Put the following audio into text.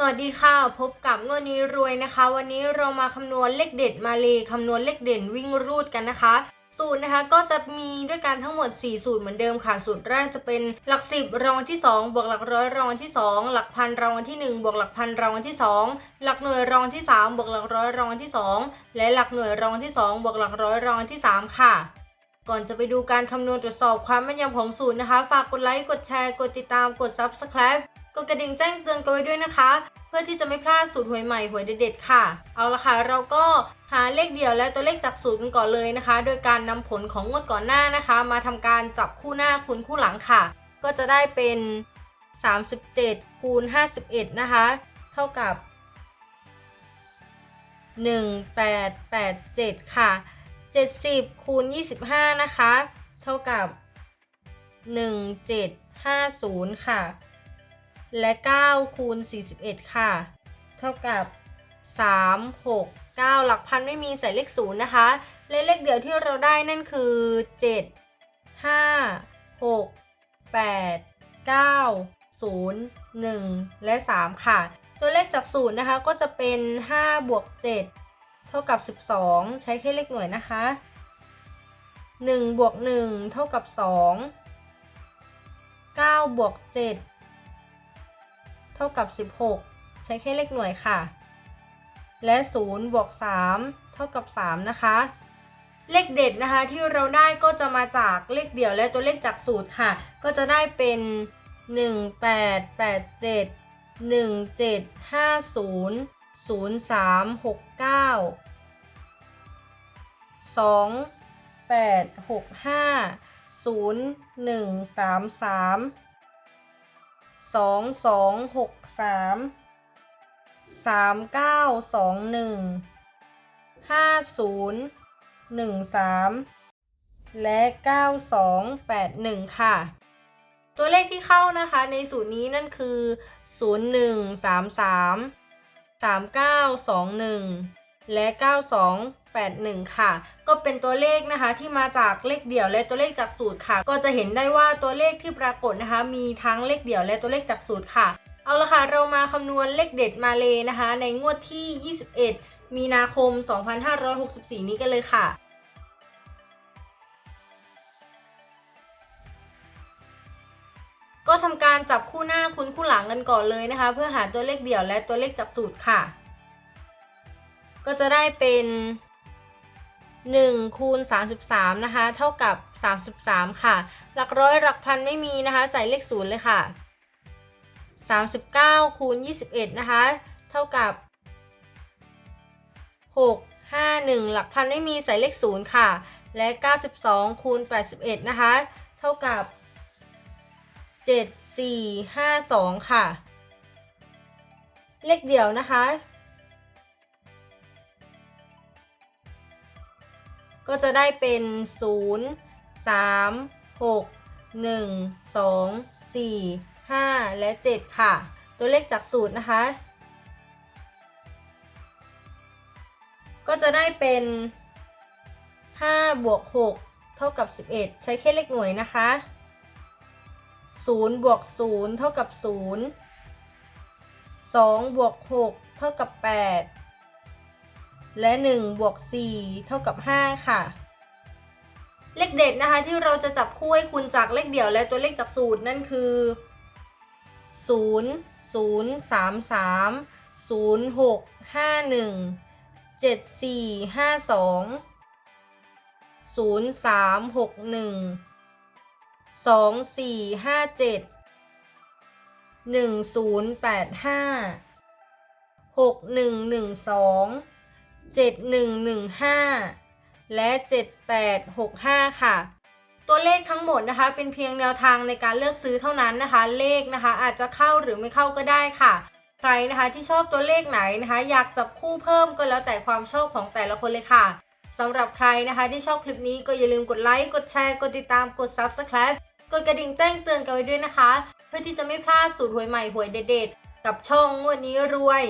สวัสดีค่ะ พบกับงวดนี้รวยนะคะ วันนี้เรามาคำนวณเลขเด็ดมาเลยคำนวณเลขเด่นวิ่งรูดกันนะคะ สูตรนะคะก็จะมีด้วยกันทั้งหมด 4 สูตรเหมือนเดิมค่ะ สูตรแรกจะเป็นหลัก 10 รางวัลที่ 2 บวกหลักร้อยรางวัลที่ 2 หลักพันรางวัลที่ 1 บวกหลักพันรางวัลที่ 2 หลักหน่วยรางวัลที่ 3 บวกหลักร้อยรางวัลที่ 2 และหลักหน่วยรางวัลที่ 2 บวกหลักร้อยรางวัลที่ 3 ค่ะก่อนจะไปดูการคำนวณตรวจสอบความแม่นยำของสูตรนะคะ ฝากกดไลค์ กดแชร์ กดติดตาม กด Subscribe ดกระดิ่งแจ้งเตือนกันไว้ด้วยนะคะ เพื่อที่จะไม่พลาดสูตรหวยใหม่หวยเด็ดๆค่ะ เอาละค่ะ เราก็หาเลขเดี่ยวและตัวเลขจากสูตรกันก่อนเลยนะคะ โดยการนำผลของงวดก่อนหน้านะคะ มาทำการจับคู่หน้าคูณคู่หลังค่ะ ก็จะได้เป็น 37คูณ51 นะคะ เท่ากับ 1887 ค่ะ 70คูณ25 นะคะ เท่ากับ 1750 ค่ะ และ9คูณ41 ค่ะ เท่ากับ 3 6 9 หลักพันไม่มีใส่เลข0นะคะ และเลขเดียวที่เราได้นั่นคือ 7 5 6 8 9 0 1 และ 3 ค่ะ ตัวเลขจากศูนย์นะคะก็จะเป็น5บวก7เท่ากับ 12 ใช้แค่เลขหน่วยนะคะ1บวก1เท่ากับ 2 9บวก7 เท่ากับ 16 ใช้แค่เลขหน่วยค่ะ และ 0 บวก 3 เท่ากับ 3 นะคะ เลขเด็ดนะคะที่เราได้ก็จะมาจากเลขเดี่ยวและตัวเลขจากสูตรค่ะ ก็จะได้เป็น 1 8 8 7 1 7 5 0 0 3 6 9 2 8 6 5 0 1 3 3 สองสองหกสามสามเก้าสองหนึ่งห้าศูนย์หนึ่งสามและเก้าสองแปดหนึ่งค่ะ ตัวเลขที่เข้านะคะในสูตรนี้นั่นคือศูนย์หนึ่งสามสามสามเก้าสองหนึ่งและเก้าสองแปดหนึ่งค่ะ ก็เป็นตัวเลขนะคะที่มาจากเลขเดี่ยวและตัวเลขจากสูตรค่ะ ก็จะเห็นได้ว่าตัวเลขที่ปรากฏนะคะ มีทั้งเลขเดี่ยวและตัวเลขจากสูตรค่ะ เอาละค่ะ เรามาคำนวณเลขเด็ดมาเลยนะคะ ในงวดที่ 21 มีนาคม 2564 นี้กันเลยค่ะก็ทำการจับคู่หน้าคูณคู่หลังกันก่อนเลยนะคะ เพื่อหาตัวเลขเดี่ยวและตัวเลขจากสูตรค่ะ ก็จะได้เป็น 1คูณ33 นะคะ เท่ากับ 33 ค่ะ หลักร้อยหลักพันไม่มีนะคะ ใส่เลขศูนย์เลยค่ะ 39คูณ21 นะคะ เท่ากับ 6 5 1 หลักพันไม่มีใส่เลขศูนย์ค่ะ และ 92คูณ81 นะคะ เท่ากับ 7 4 5 2 ค่ะ เลขเดี่ยวนะคะ ก็จะได้เป็น 0 3 6 1 2 4 5 และ 7 ค่ะ ตัวเลขจากสูตรนะคะ ก็จะได้เป็น 5 บวก 6 เท่ากับ 11 ใช้แค่เลขหน่วยนะคะ 0 บวก 0 เท่ากับ 0 2 บวก 6 เท่ากับ 8 และ1บวก4เท่ากับ 5 ค่ะ เลขเด็ดนะคะที่เราจะจับคู่ให้คุณจากเลขเดี่ยวและตัวเลขจากสูตรนั่นคือ 0 0 3 3 0 6 5 1 7 4 5 2 0 3 6 1 2 4 5 7 1 0 8 5 6 1 1 2 7 1 1 5 และ 7 8 6 5 ค่ะ ตัวเลขทั้งหมดนะคะ เป็นเพียงแนวทางในการเลือกซื้อเท่านั้นนะคะ เลขนะคะ อาจจะเข้าหรือไม่เข้าก็ได้ค่ะ ใครนะคะที่ชอบตัวเลขไหนนะคะ อยากจับคู่เพิ่มก็แล้วแต่ความชอบของแต่ละคนเลยค่ะสำหรับใครนะคะที่ชอบคลิปนี้ก็อย่าลืมกดไลค์กดแชร์กดติดตามกด Subscribe กดกระดิ่งแจ้งเตือนกันไว้ด้วยนะคะ เพื่อที่จะไม่พลาดสูตรหวยใหม่หวยเด็ดๆกับช่องงวดนี้รวย